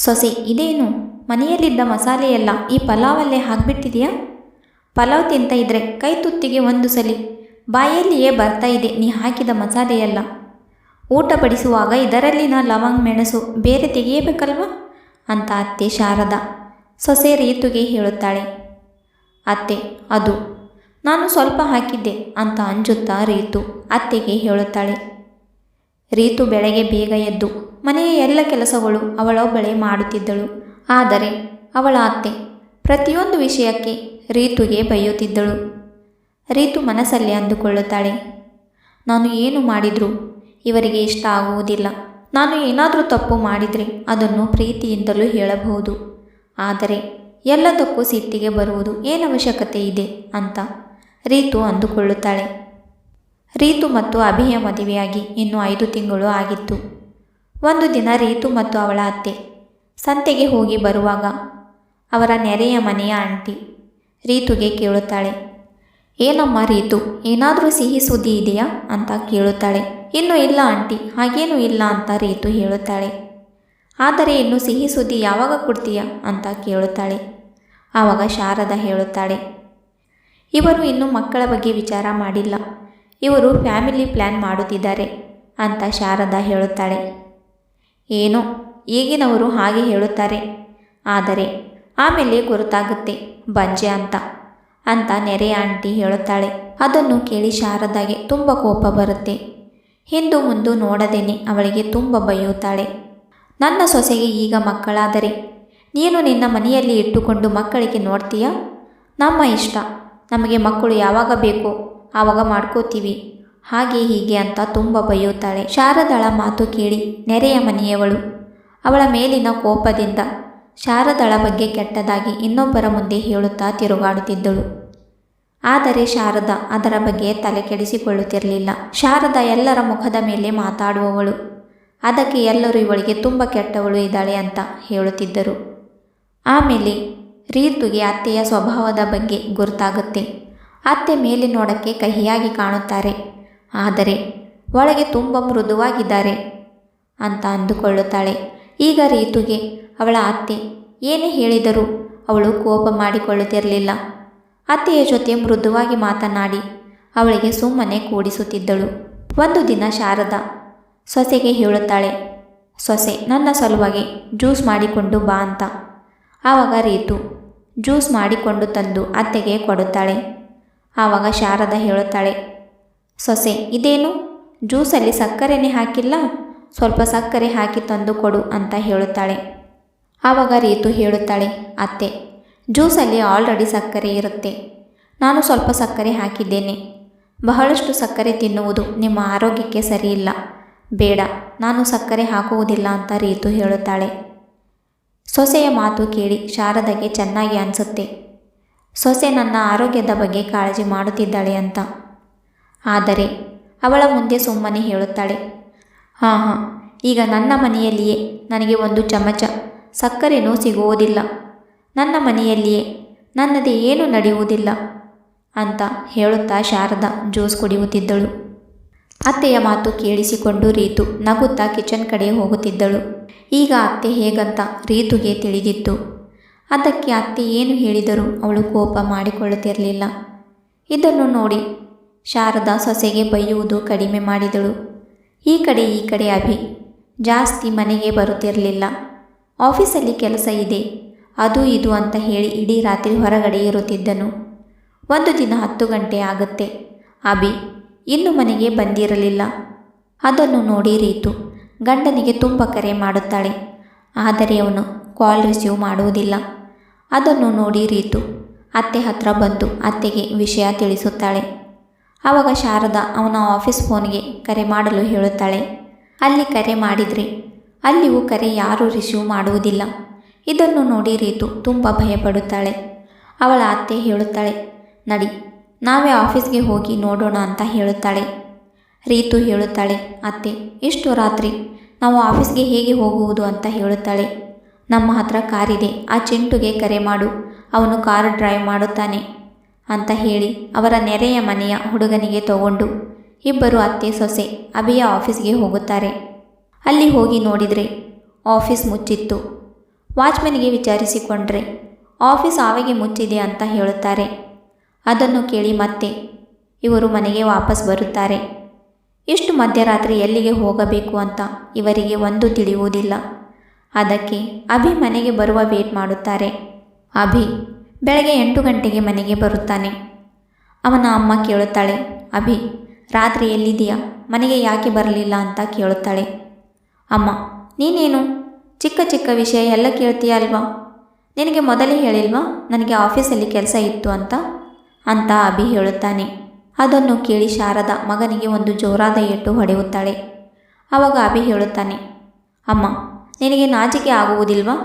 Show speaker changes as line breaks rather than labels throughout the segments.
ಸೊಸೆ, ಇದೇನು? ಮನೆಯಲ್ಲಿದ್ದ ಮಸಾಲೆಯೆಲ್ಲ ಈ ಪಲಾವಲ್ಲೇ ಹಾಕ್ಬಿಟ್ಟಿದೆಯಾ? ಪಲಾವ್ ತಿಂತ ಇದ್ರೆ ಕೈ ತುತ್ತಿಗೆ ಒಂದು ಸಲಿ. ಬಾಯಲ್ಲಿಯೇ ಬರ್ತಾ ಇದೆ ನೀ ಹಾಕಿದ ಮಸಾಲೆಯೆಲ್ಲ. ಊಟ ಬಡಿಸುವಾಗ ಇದರಲ್ಲಿನ ಲವಂಗ್, ಮೆಣಸು ಬೇರೆ ತೆಗೆಯಬೇಕಲ್ವಾ? ಅಂತ ಅತ್ತೆ ಶಾರದ. ಸೊಸೆ ರೀತುಗೆ ಹೇಳುತ್ತಾಳೆ. ಅತ್ತೆ, ಅದು, ನಾನು ಸ್ವಲ್ಪ ಹಾಕಿದ್ದೆ ಅಂತ ಅಂಜುತ್ತಾ ರೀತು ಅತ್ತೆಗೆ ಹೇಳುತ್ತಾಳೆ. ರೀತು ಬೆಳಗ್ಗೆ ಬೇಗ ಎದ್ದು ಮನೆಯ ಎಲ್ಲ ಕೆಲಸಗಳು ಅವಳೊಬ್ಬಳೇ ಮಾಡುತ್ತಿದ್ದಳು. ಆದರೆ ಅವಳ ಅತ್ತೆ ಪ್ರತಿಯೊಂದು ವಿಷಯಕ್ಕೆ ರೀತುಗೆ ಬೈಯುತ್ತಿದ್ದಳು. ರೀತು ಮನಸ್ಸಲ್ಲಿ ಅಂದುಕೊಳ್ಳುತ್ತಾಳೆ. ನಾನು ಏನು ಮಾಡಿದರೂ ಇವರಿಗೆ ಇಷ್ಟ ಆಗುವುದಿಲ್ಲ. ನಾನು ಏನಾದರೂ ತಪ್ಪು ಮಾಡಿದರೆ ಅದನ್ನು ಪ್ರೀತಿಯಿಂದಲೂ ಹೇಳಬಹುದು. ಆದರೆ ಎಲ್ಲದಕ್ಕೂ ಸಿಟ್ಟಿಗೆ ಬರುವುದು ಏನು ಅವಶ್ಯಕತೆ ಇದೆ ಅಂತ ರೀತು ಅಂದುಕೊಳ್ಳುತ್ತಾಳೆ. ರೀತು ಮತ್ತು ಅಭಿಯ ಮದುವೆಯಾಗಿ ಇನ್ನು ಐದು ತಿಂಗಳು ಆಗಿತ್ತು. ಒಂದು ದಿನ ರೀತು ಮತ್ತು ಅವಳ ಅತ್ತೆ ಸಂತೆಗೆ ಹೋಗಿ ಬರುವಾಗ ಅವರ ನೆರೆಯ ಮನೆಯ ಆಂಟಿ ರೀತುಗೆ ಕೇಳುತ್ತಾಳೆ, ಏನಮ್ಮ ರೀತು, ಏನಾದರೂ ಸಿಹಿ ಸುದ್ದಿ ಇದೆಯಾ? ಅಂತ ಕೇಳುತ್ತಾಳೆ, ಇನ್ನೂ ಇಲ್ಲ ಆಂಟಿ, ಹಾಗೇನೂ ಇಲ್ಲ ಅಂತ ರೀತು ಹೇಳುತ್ತಾಳೆ, ಆದರೆ ಇನ್ನು ಸಿಹಿ ಸುದ್ದಿ ಯಾವಾಗ ಕೊಡ್ತೀಯಾ? ಅಂತ ಕೇಳುತ್ತಾಳೆ, ಆವಾಗ ಶಾರದಾ ಹೇಳುತ್ತಾಳೆ, ಇವರು ಇನ್ನು ಮಕ್ಕಳ ಬಗ್ಗೆ ವಿಚಾರ ಮಾಡಿಲ್ಲ, ಇವರು ಫ್ಯಾಮಿಲಿ ಪ್ಲ್ಯಾನ್ ಮಾಡುತ್ತಿದ್ದಾರೆ ಅಂತ ಶಾರದಾ ಹೇಳುತ್ತಾಳೆ ಏನೋ? ಈಗಿನವರು ಹಾಗೆ ಹೇಳುತ್ತಾರೆ. ಆದರೆ ಆಮೇಲೆ ಗುರುತಾಗುತ್ತೆ, ಬಂಜೆ ಅಂತ. ಅಂತ ನೆರೆ ಆಂಟಿ ಹೇಳುತ್ತಾಳೆ. ಅದನ್ನು ಕೇಳಿ ಶಾರದಾಗೆ ತುಂಬ ಕೋಪ ಬರುತ್ತೆ. ಹಿಂದು ಮುಂದು ನೋಡದೇನೆ ಅವಳಿಗೆ ತುಂಬ ಬಯ್ಯುತ್ತಾಳೆ ನನ್ನ ಸೊಸೆಗೆ ಈಗ ಮಕ್ಕಳಾದರೆ ನೀನು ನಿನ್ನ ಮನೆಯಲ್ಲಿ ಇಟ್ಟುಕೊಂಡು ಮಕ್ಕಳಿಗೆ ನೋಡ್ತೀಯಾ? ನಮ್ಮ ಇಷ್ಟ. ನಮಗೆ ಮಕ್ಕಳು ಯಾವಾಗ ಬೇಕೋ ಆವಾಗ ಮಾಡ್ಕೋತೀವಿ. ಹಾಗೆ ಹೀಗೆ ಅಂತ ತುಂಬ ಬೈಯುತ್ತಾಳೆ. ಶಾರದಳ ಮಾತು ಕೇಳಿ ನೆರೆಯ ಮನೆಯವಳು. ಅವಳ ಮೇಲಿನ ಕೋಪದಿಂದ ಶಾರದಳ ಬಗ್ಗೆ ಕೆಟ್ಟದಾಗಿ ಇನ್ನೊಬ್ಬರ ಮುಂದೆ ಹೇಳುತ್ತಾ ತಿರುಗಾಡುತ್ತಿದ್ದಳು. ಆದರೆ ಶಾರದಾ ಅದರ ಬಗ್ಗೆ ತಲೆ ಕೆಡಿಸಿಕೊಳ್ಳುತ್ತಿರಲಿಲ್ಲ. ಶಾರದಾ ಎಲ್ಲರ ಮುಖದ ಮೇಲೆ ಮಾತಾಡುವವಳು. ಅದಕ್ಕೆ ಎಲ್ಲರೂ ಇವಳಿಗೆ ತುಂಬ ಕೆಟ್ಟವಳು ಇದ್ದಾಳೆ ಅಂತ ಹೇಳುತ್ತಿದ್ದರು. ಆಮೇಲೆ ರೀತುಗೆ ಅತ್ತೆಯ ಸ್ವಭಾವದ ಬಗ್ಗೆ ಗುರುತಾಗುತ್ತೆ. ಅತ್ತೆ ಮೇಲೆ ನೋಡಕ್ಕೆ ಕಹಿಯಾಗಿ ಕಾಣುತ್ತಾರೆ. ಆದರೆ ಒಳಗೆ ತುಂಬ ಮೃದುವಾಗಿದ್ದಾರೆ ಅಂತ ಅಂದುಕೊಳ್ಳುತ್ತಾಳೆ. ಈಗ ರೀತುಗೆ ಅವಳ ಅತ್ತೆ ಏನೇ ಹೇಳಿದರೂ ಅವಳು ಕೋಪ ಮಾಡಿಕೊಳ್ಳುತ್ತಿರಲಿಲ್ಲ. ಅತ್ತೆಯ ಜೊತೆ ಮೃದುವಾಗಿ ಮಾತನಾಡಿ ಅವಳಿಗೆ ಸುಮ್ಮನೆ ಕೂಡಿಸುತ್ತಿದ್ದಳು. ಒಂದು ದಿನ ಶಾರದಾ ಸೊಸೆಗೆ ಹೇಳುತ್ತಾಳೆ, ಸೊಸೆ, ನನ್ನ ಸಲುವಾಗಿ ಜ್ಯೂಸ್ ಮಾಡಿಕೊಂಡು ಬಾ ಅಂತ. ಆವಾಗ ರೀತು ಜ್ಯೂಸ್ ಮಾಡಿಕೊಂಡು ತಂದು ಅತ್ತೆಗೆ ಕೊಡುತ್ತಾಳೆ. ಆವಾಗ ಶಾರದಾ ಹೇಳುತ್ತಾಳೆ ಸೊಸೆ, ಇದೇನು? ಜ್ಯೂಸಲ್ಲಿ ಸಕ್ಕರೆನೇ ಹಾಕಿಲ್ಲ? ಸ್ವಲ್ಪ ಸಕ್ಕರೆ ಹಾಕಿ ತಂದು ಕೊಡು ಅಂತ ಹೇಳುತ್ತಾಳೆ. ಆವಾಗ ರೀತು ಹೇಳುತ್ತಾಳೆ, ಅತ್ತೆ, ಜ್ಯೂಸಲ್ಲಿ ಆಲ್ರೆಡಿ ಸಕ್ಕರೆ ಇರುತ್ತೆ. ನಾನು ಸ್ವಲ್ಪ ಸಕ್ಕರೆ ಹಾಕಿದ್ದೇನೆ. ಬಹಳಷ್ಟು ಸಕ್ಕರೆ ತಿನ್ನುವುದು ನಿಮ್ಮ ಆರೋಗ್ಯಕ್ಕೆ ಸರಿಯಿಲ್ಲ. ಬೇಡ, ನಾನು ಸಕ್ಕರೆ ಹಾಕುವುದಿಲ್ಲ ಅಂತ ರೀತು ಹೇಳುತ್ತಾಳೆ. ಸೊಸೆಯ ಮಾತು ಕೇಳಿ ಶಾರದಗೆ ಚೆನ್ನಾಗಿ ಅನಿಸುತ್ತೆ. ಸೊಸೆ ನನ್ನ ಆರೋಗ್ಯದ ಬಗ್ಗೆ ಕಾಳಜಿ ಮಾಡುತ್ತಿದ್ದಾಳೆ ಅಂತ. ಆದರೆ ಅವಳ ಮುಂದೆ ಸುಮ್ಮನೆ ಹೇಳುತ್ತಾಳೆ, ಹಾಂ ಹಾಂ, ಈಗ ನನ್ನ ಮನೆಯಲ್ಲಿಯೇ ನನಗೆ ಒಂದು ಚಮಚ ಸಕ್ಕರೆನೂ ಸಿಗುವುದಿಲ್ಲ. ನನ್ನ ಮನೆಯಲ್ಲಿಯೇ ನನ್ನದೇ ಏನು ನಡೆಯುವುದಿಲ್ಲ ಅಂತ ಹೇಳುತ್ತಾ ಶಾರದಾ ಜ್ಯೂಸ್ ಕುಡಿಯುತ್ತಿದ್ದಳು. ಅತ್ತೆಯ ಮಾತು ಕೇಳಿಸಿಕೊಂಡು ರೀತು ನಗುತ್ತಾ ಕಿಚನ್ ಕಡೆ ಹೋಗುತ್ತಿದ್ದಳು. ಈಗ ಅತ್ತೆ ಹೇಗಂತ ರೀತುಗೆ ತಿಳಿದಿತ್ತು. ಅದಕ್ಕೆ ಅತ್ತೆ ಏನು ಹೇಳಿದರೂ ಅವಳು ಕೋಪ ಮಾಡಿಕೊಳ್ಳುತ್ತಿರಲಿಲ್ಲ. ಇದನ್ನು ನೋಡಿ ಶಾರದಾ ಸೊಸೆಗೆ ಬೈಯುವುದು ಕಡಿಮೆ ಮಾಡಿದಳು. ಈ ಕಡೆ ಈ ಕಡೆ ಅಭಿ, ಜಾಸ್ತಿ ಮನೆಗೆ ಬರುತ್ತಿರಲಿಲ್ಲ. ಆಫೀಸಲ್ಲಿ ಕೆಲಸ ಇದೆ. ಅದು ಇದು ಅಂತ ಹೇಳಿ ಇಡೀ ರಾತ್ರಿ ಹೊರಗಡೆ ಇರುತ್ತಿದ್ದನು. ಒಂದು ದಿನ ಹತ್ತು ಗಂಟೆ ಆಗುತ್ತೆ. ಅಭಿ, ಇನ್ನು ಮನೆಗೆ ಬಂದಿರಲಿಲ್ಲ. ಅದನ್ನು ನೋಡಿ ರೀತು ಗಂಡನಿಗೆ ತುಂಬ ಕರೆ ಮಾಡುತ್ತಾಳೆ. ಆದರೆ ಅವನು ಕಾಲ್ ರಿಸೀವ್ ಮಾಡುವುದಿಲ್ಲ. ಅದನ್ನು ನೋಡಿ ರೀತು ಅತ್ತೆ ಹತ್ರ ಬಂದು ಅತ್ತೆಗೆ ವಿಷಯ ತಿಳಿಸುತ್ತಾಳೆ. ಆವಾಗ ಶಾರದಾ ಅವನ ಆಫೀಸ್ ಫೋನ್ಗೆ ಕರೆ ಮಾಡಲು ಹೇಳುತ್ತಾಳೆ. ಅಲ್ಲಿ ಕರೆ ಮಾಡಿದರೆ. ಅಲ್ಲಿಯೂ ಕರೆ ಯಾರೂ ರಿಸೀವ್ ಮಾಡುವುದಿಲ್ಲ. ಇದನ್ನು ನೋಡಿ ರೀತು ತುಂಬ ಭಯಪಡುತ್ತಾಳೆ. ಅವಳ ಅತ್ತೆ ಹೇಳುತ್ತಾಳೆ, ನಡಿ, ನಾವೇ ಆಫೀಸ್ಗೆ ಹೋಗಿ ನೋಡೋಣ ಅಂತ ಹೇಳುತ್ತಾಳೆ. ರೀತು ಹೇಳುತ್ತಾಳೆ, ಅತ್ತೆ ಇಷ್ಟು ರಾತ್ರಿ? ನಾವು ಆಫೀಸ್ಗೆ ಹೇಗೆ ಹೋಗುವುದು ಅಂತ ಹೇಳುತ್ತಾಳೆ. ನಮ್ಮ ಹತ್ರ ಕಾರಿದೆ, ಆ ಚಿಂಟುಗೆ ಕರೆ ಮಾಡು. ಅವನು ಕಾರು ಡ್ರೈವ್ ಮಾಡುತ್ತಾನೆ. ಅಂತ ಹೇಳಿ ಅವರ ನೆರೆಯ ಮನೆಯ ಹುಡುಗನಿಗೆ ತಗೊಂಡು, ಇಬ್ಬರು ಅತ್ತೆ ಸೊಸೆ ಅಭಿಯ ಆಫೀಸ್ಗೆ ಹೋಗುತ್ತಾರೆ. ಅಲ್ಲಿ ಹೋಗಿ ನೋಡಿದರೆ ಆಫೀಸ್ ಮುಚ್ಚಿತ್ತು. ವಾಚ್ಮನ್ಗೆ ವಿಚಾರಿಸಿಕೊಂಡ್ರೆ, ಆಫೀಸ್ ಆವಾಗೆ ಮುಚ್ಚಿದೆ ಅಂತ ಹೇಳುತ್ತಾರೆ. ಅದನ್ನು ಕೇಳಿ ಮತ್ತೆ ಇವರು ಮನೆಗೆ ವಾಪಸ್ ಬರುತ್ತಾರೆ. ಇಷ್ಟು ಮಧ್ಯರಾತ್ರಿ ಎಲ್ಲಿಗೆ ಹೋಗಬೇಕು ಅಂತ ಇವರಿಗೆ ಒಂದು ತಿಳಿಯುವುದಿಲ್ಲ. ಅದಕ್ಕೆ ಅಭಿ ಮನೆಗೆ ಬರುವ ವೇಟ್ ಮಾಡುತ್ತಾರೆ. ಅಭಿ ಬೆಳಗ್ಗೆ ಎಂಟು ಗಂಟೆಗೆ ಮನೆಗೆ ಬರುತ್ತಾನೆ. ಅವನ ಅಮ್ಮ ಕೇಳುತ್ತಾಳೆ, ಅಭಿ, ರಾತ್ರಿ ಎಲ್ಲಿದೆಯಾ ಮನೆಗೆ ಯಾಕೆ ಬರಲಿಲ್ಲ ಅಂತ ಕೇಳುತ್ತಾಳೆ. ಅಮ್ಮ, ನೀನೇನು? ಚಿಕ್ಕ ಚಿಕ್ಕ ವಿಷಯ ಎಲ್ಲ ಕೇಳ್ತೀಯ ಅಲ್ವಾ? ನಿನಗೆ ಮೊದಲೇ ಹೇಳಿಲ್ವಾ? ನನಗೆ ಆಫೀಸಲ್ಲಿ ಕೆಲಸ ಇತ್ತು ಅಂತ? ಅಂತ ಅಭಿ ಹೇಳುತ್ತಾನೆ. ಅದನ್ನು ಕೇಳಿ ಶಾರದ ಮಗನಿಗೆ ಒಂದು ಜೋರಾದ ಏಟು ಹೊಡೆಯುತ್ತಾಳೆ. ಆವಾಗ ಅಭಿ ಹೇಳುತ್ತಾನೆ, ಅಮ್ಮ, ನಿನಗೆ ನಾಚಿಕೆ ಆಗುವುದಿಲ್ವಾ?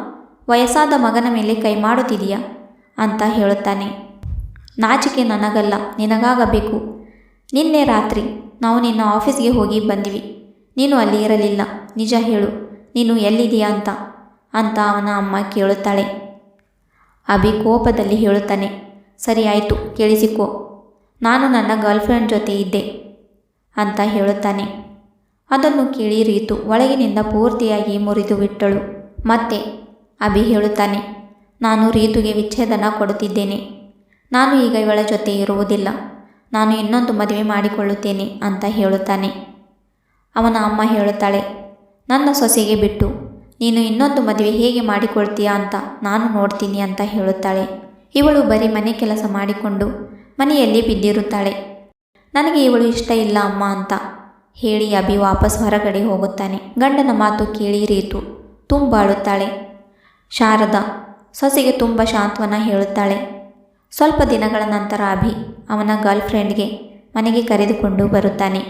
ವಯಸ್ಸಾದ ಮಗನ ಮೇಲೆ ಕೈ ಮಾಡುತ್ತಿದೆಯಾ ಅಂತ ಹೇಳುತ್ತಾನೆ. ನಾಚಿಕೆ ನನಗಲ್ಲ, ನಿನಗಾಗಬೇಕು. ನಿನ್ನೆ ರಾತ್ರಿ ನಾವು ನಿನ್ನ ಆಫೀಸ್ಗೆ ಹೋಗಿ ಬಂದಿವಿ. ನೀನು ಅಲ್ಲಿ ಇರಲಿಲ್ಲ. ನಿಜ ಹೇಳು, ನೀನು ಎಲ್ಲಿದೆಯಾ ಅಂತ? ಅಂತ ಅವನ ಅಮ್ಮ ಕೇಳುತ್ತಾಳೆ. ಅಭಿ ಕೋಪದಲ್ಲಿ ಹೇಳುತ್ತಾನೆ, ಸರಿ ಆಯಿತು, ಕೇಳಿಸಿಕೋ. ನಾನು ನನ್ನ ಗರ್ಲ್ಫ್ರೆಂಡ್ ಜೊತೆ ಇದ್ದೆ, ಅಂತ ಹೇಳುತ್ತಾನೆ. ಅದನ್ನು ಕೇಳಿ ರೀತು ಒಳಗಿನಿಂದ ಪೂರ್ತಿಯಾಗಿ ಮುರಿದು ಬಿಟ್ಟಳು. ಮತ್ತೆ ಅಭಿ ಹೇಳುತ್ತಾನೆ ನಾನು ರೀತುಗೆ ವಿಚ್ಛೇದನ ಕೊಡುತ್ತಿದ್ದೇನೆ. ನಾನು ಈಗ ಇವಳ ಜೊತೆ ಇರುವುದಿಲ್ಲ. ನಾನು ಇನ್ನೊಂದು ಮದುವೆ ಮಾಡಿಕೊಳ್ಳುತ್ತೇನೆ ಅಂತ ಹೇಳುತ್ತಾನೆ. ಅವನ ಅಮ್ಮ ಹೇಳುತ್ತಾಳೆ, ನನ್ನ ಸೊಸೆಗೆ ಬಿಟ್ಟು, ನೀನು ಇನ್ನೊಂದು ಮದುವೆ ಹೇಗೆ ಮಾಡಿಕೊಳ್ತೀಯಾ ಅಂತ ನಾನು ನೋಡ್ತೀನಿ ಅಂತ ಹೇಳುತ್ತಾಳೆ. ಇವಳು ಬರೀ ಮನೆ ಕೆಲಸ ಮಾಡಿಕೊಂಡು ಮನೆಯಲ್ಲಿ ಬಿದ್ದಿರುತ್ತಾಳೆ. ನನಗೆ ಇವಳು ಇಷ್ಟ ಇಲ್ಲ ಅಮ್ಮ ಅಂತ ಹೇಳಿ ಅಭಿ ವಾಪಸ್ ಹೊರಗಡೆ ಹೋಗುತ್ತಾನೆ. ಗಂಡನ ಮಾತು ಕೇಳಿ ರೀತು ತುಂಬಾಳುತ್ತಾಳೆ. ಶಾರದಾ ಸೊಸೆಗೆ ತುಂಬ ಶಾಂತ್ವನ ಹೇಳುತ್ತಾಳೆ. ಸ್ವಲ್ಪ ದಿನಗಳ ನಂತರ ಅಭಿ ಅವನ ಗರ್ಲ್ ಫ್ರೆಂಡ್ಗೆ ಮನೆಗೆ ಕರೆದುಕೊಂಡು ಬರುತ್ತಾನೆ.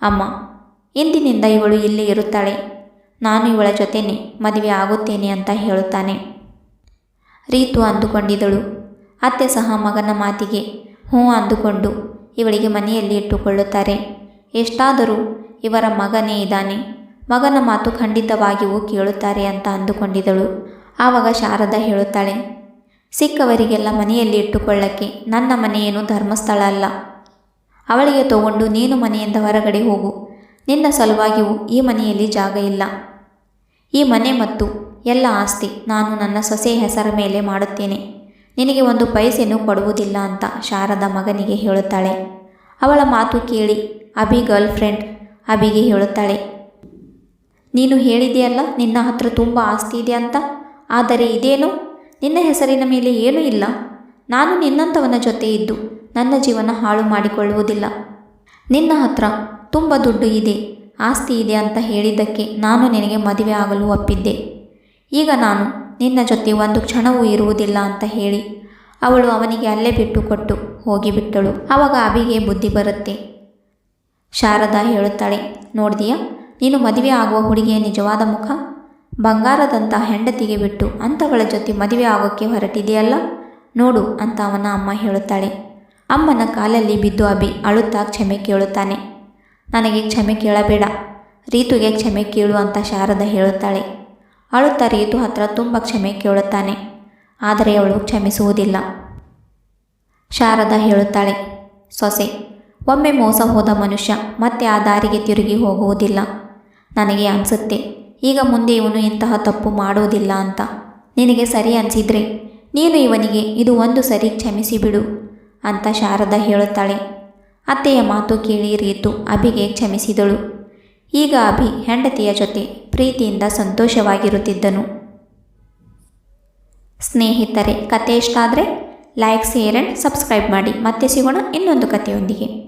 ಅಮ್ಮ, ಇಂದಿನಿಂದ ಇವಳು ಇಲ್ಲಿ ಇರುತ್ತಾಳೆ. ನಾನು ಇವಳ ಜೊತೆನೆ ಮದುವೆ ಆಗುತ್ತೇನೆ ಅಂತ ಹೇಳುತ್ತಾನೆ. ರೀತು ಅಂದುಕೊಂಡಿದ್ದಳು. ಅತ್ತೆ ಸಹ ಮಗನ ಮಾತಿಗೆ ಹ್ಞೂ ಅಂದುಕೊಂಡು ಇವಳಿಗೆ ಮನೆಯಲ್ಲಿ ಇಟ್ಟುಕೊಳ್ಳುತ್ತಾರೆ. ಎಷ್ಟಾದರೂ ಇವರ ಮಗನೇ ಇದ್ದಾನೆ. ಮಗನ ಮಾತು ಖಂಡಿತವಾಗಿಯೂ ಕೇಳುತ್ತಾರೆ ಅಂತ ಅಂದುಕೊಂಡಿದ್ದಳು. ಆವಾಗ ಶಾರದಾ ಹೇಳುತ್ತಾಳೆ, ಸಿಕ್ಕವರಿಗೆಲ್ಲ ಮನೆಯಲ್ಲಿ ಇಟ್ಟುಕೊಳ್ಳಕ್ಕೆ ನನ್ನ ಮನೆಯೇನು ಧರ್ಮಸ್ಥಳ ಅಲ್ಲ. ಅವಳಿಗೆ ತಗೊಂಡು ನೀನು ಮನೆಯಿಂದ ಹೊರಗಡೆ ಹೋಗು. ನಿನ್ನ ಸಲುವಾಗಿಯೂ ಈ ಮನೆಯಲ್ಲಿ ಜಾಗ ಇಲ್ಲ. ಈ ಮನೆ ಮತ್ತು ಎಲ್ಲ ಆಸ್ತಿ ನಾನು ನನ್ನ ಸೊಸೆ ಹೆಸರ ಮೇಲೆ ಮಾಡುತ್ತೇನೆ. ನಿನಗೆ ಒಂದು ಪೈಸೆನೂ ಕೊಡುವುದಿಲ್ಲ ಅಂತ ಶಾರದ ಮಗನಿಗೆ ಹೇಳುತ್ತಾಳೆ. ಅವಳ ಮಾತು ಕೇಳಿ ಅಭಿ ಗರ್ಲ್ ಫ್ರೆಂಡ್ ಅಭಿಗೆ ಹೇಳುತ್ತಾಳೆ, ನೀನು ಹೇಳಿದೆಯಲ್ಲ ನಿನ್ನ ಹತ್ರ ತುಂಬ ಆಸ್ತಿ ಇದೆ ಅಂತ? ಆದರೆ ಇದೇನು? ನಿನ್ನ ಹೆಸರಿನ ಮೇಲೆ ಏನೂ ಇಲ್ಲ. ನಾನು ನಿನ್ನಂಥವನ ಜೊತೆ ಇದ್ದು ನನ್ನ ಜೀವನ ಹಾಳು ಮಾಡಿಕೊಳ್ಳುವುದಿಲ್ಲ. ನಿನ್ನ ಹತ್ರ ತುಂಬ ದುಡ್ಡು ಇದೆ, ಆಸ್ತಿ ಇದೆ ಅಂತ ಹೇಳಿದ್ದಕ್ಕೆ ನಾನು ನಿನಗೆ ಮದುವೆ ಆಗಲು ಒಪ್ಪಿದ್ದೆ. ಈಗ ನಾನು ನಿನ್ನ ಜೊತೆ ಒಂದು ಕ್ಷಣವೂ ಇರುವುದಿಲ್ಲ ಅಂತ ಹೇಳಿ ಅವಳು ಅವನಿಗೆ ಅಲ್ಲೇ ಬಿಟ್ಟು ಕೊಟ್ಟು ಹೋಗಿಬಿಟ್ಟಳು. ಆವಾಗ ಅಭಿಗೆ ಬುದ್ಧಿ ಬರುತ್ತೆ. ಶಾರದಾ ಹೇಳುತ್ತಾಳೆ ನೋಡಿದೀಯಾ ನೀನು ಮದುವೆ ಆಗುವ ಹುಡುಗಿಯ ನಿಜವಾದ ಮುಖ? ಬಂಗಾರದಂಥ ಹೆಂಡತಿಗೆ ಬಿಟ್ಟು ಅಂಥವಳ ಜೊತೆ ಮದುವೆ ಆಗೋಕ್ಕೆ ಹೊರಟಿದೆಯಲ್ಲ? ನೋಡು, ಅಂತ ಅವನ ಅಮ್ಮ ಹೇಳುತ್ತಾಳೆ. ಅಮ್ಮನ ಕಾಲಲ್ಲಿ ಬಿದ್ದು ಅಭಿ ಅಳುತ್ತಾ ಕ್ಷಮೆ ಕೇಳುತ್ತಾನೆ. ನನಗೆ ಕ್ಷಮೆ ಕೇಳಬೇಡ. ರೀತುಗೆ ಕ್ಷಮೆ ಕೇಳು ಅಂತ ಶಾರದ ಹೇಳುತ್ತಾಳೆ. ಅಳುತ್ತಾ ರೀತು ಹತ್ರ ತುಂಬ ಕ್ಷಮೆ ಕೇಳುತ್ತಾನೆ. ಆದರೆ ಅವಳು ಕ್ಷಮಿಸುವುದಿಲ್ಲ. ಶಾರದ ಹೇಳುತ್ತಾಳೆ, ಸೊಸೆ, ಒಮ್ಮೆ ಮೋಸ ಹೋದ ಮನುಷ್ಯ ಮತ್ತೆ ಆ ದಾರಿಗೆ ತಿರುಗಿ ಹೋಗುವುದಿಲ್ಲ. ನನಗೆ ಅನಿಸುತ್ತೆ ಈಗ ಮುಂದೆ ಇವನು ಇಂತಹ ತಪ್ಪು ಮಾಡೋದಿಲ್ಲ ಅಂತ. ನಿನಗೆ ಸರಿ ಅನಿಸಿದ್ರೆ ನೀನು ಇವನಿಗೆ ಇದು ಒಂದು ಸರಿ ಕ್ಷಮಿಸಿಬಿಡು ಅಂತ ಶಾರದಾ ಹೇಳುತ್ತಾಳೆ. ಅತ್ತೆಯ ಮಾತು ಕೇಳಿ ರೀತು ಅಭಿಗೆ ಕ್ಷಮಿಸಿದಳು. ಈಗ ಅಭಿ ಹೆಂಡತಿಯ ಜೊತೆ ಪ್ರೀತಿಯಿಂದ ಸಂತೋಷವಾಗಿರುತ್ತಿದ್ದನು. ಸ್ನೇಹಿತರೆ ಕತೆ ಇಷ್ಟ ಆದರೆ ಲೈಕ್ ಶೇರ್ ಆ್ಯಂಡ್ ಸಬ್ಸ್ಕ್ರೈಬ್ ಮಾಡಿ. ಮತ್ತೆ ಸಿಗೋಣ ಇನ್ನೊಂದು ಕಥೆಯೊಂದಿಗೆ.